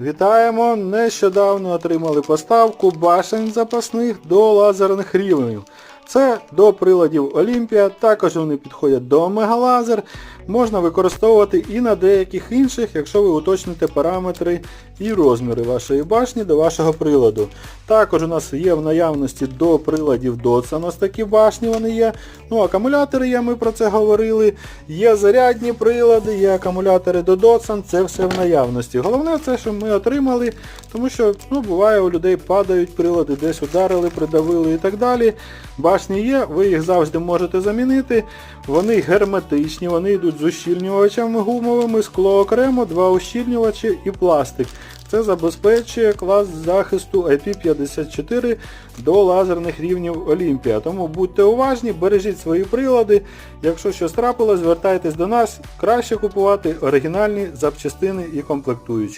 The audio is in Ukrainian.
Вітаємо! Нещодавно отримали поставку башень запасних до лазерних рівнів. Це до приладів Олімпія, також вони підходять до Мегалазер. Можна використовувати і на деяких інших, якщо ви уточните параметри і розміри вашої башні до вашого приладу. Також у нас є в наявності до приладів Dotson ось такі башні вони є. Ну, акумулятори є, ми про це говорили. Є зарядні прилади, є акумулятори до Dotson, це все в наявності. Головне це, що ми отримали, тому що ну, буває у людей падають прилади, десь ударили, придавили і так далі. Башні є, ви їх завжди можете замінити. Вони герметичні, вони йдуть з ущільнювачами гумовими, скло окремо, два ущільнювачі і пластик. Це забезпечує клас захисту IP54 до лазерних рівнів Олімпія. Тому будьте уважні, бережіть свої прилади. Якщо щось трапилось, звертайтесь до нас. Краще купувати оригінальні запчастини і комплектуючі.